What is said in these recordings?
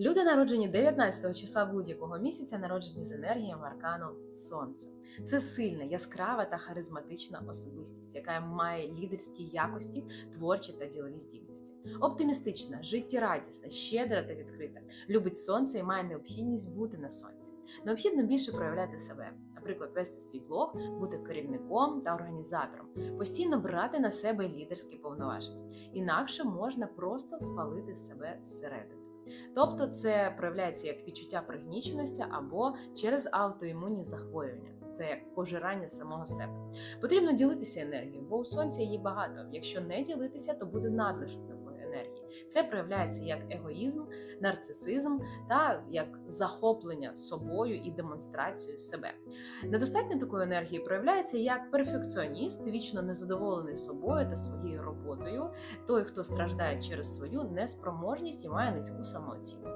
Люди, народжені 19 числа будь-якого місяця, народжені з енергією аркану Сонце. Це сильна, яскрава та харизматична особистість, яка має лідерські якості, творчі та ділові здібності. Оптимістична, життєрадісна, щедра та відкрита. Любить сонце і має необхідність бути на сонці. Необхідно більше проявляти себе, наприклад, вести свій блог, бути керівником та організатором, постійно брати на себе лідерські повноваження. Інакше можна просто спалити себе зсередини. Тобто це проявляється як відчуття пригніченості або через автоімунні захворювання. Це як пожирання самого себе. Потрібно ділитися енергією, бо у сонця її багато. Якщо не ділитися, то буде енергії. Це проявляється як егоїзм, нарцисизм та як захоплення собою і демонстрацію себе. Недостатньо такої енергії проявляється як перфекціоніст, вічно незадоволений собою та своєю роботою, той, хто страждає через свою неспроможність і має низьку самооцінку.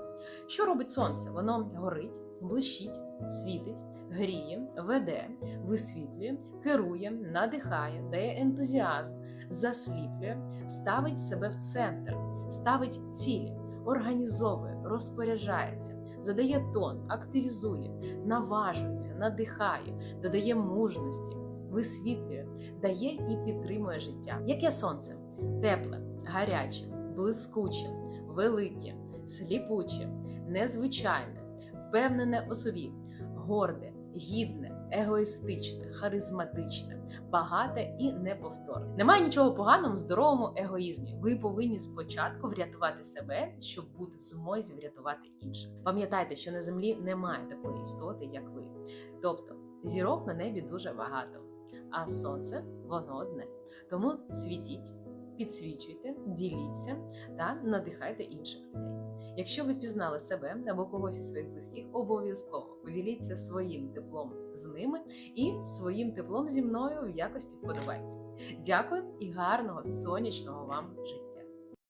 Що робить сонце? Воно горить, блищить, світить, гріє, веде, висвітлює, керує, надихає, дає ентузіазм, засліплює, ставить себе в центр, ставить цілі, організовує, розпоряджається, задає тон, активізує, наважується, надихає, додає мужності, висвітлює, дає і підтримує життя. Яке сонце? Тепле, гаряче, блискуче, велике, сліпуче, незвичайне, впевнене у собі, горде, гідне, егоїстичне, харизматичне, багате і неповторне. Немає нічого поганого в здоровому егоїзмі. Ви повинні спочатку врятувати себе, щоб бути в змозі врятувати інших. Пам'ятайте, що на землі немає такої істоти, як ви. Тобто зірок на небі дуже багато, а сонце воно одне. Тому світіть, підсвічуйте, діліться та надихайте інших людей. Якщо ви впізнали себе або когось із своїх близьких, обов'язково поділіться своїм теплом з ними і своїм теплом зі мною в якості вподобайки. Дякую і гарного сонячного вам життя!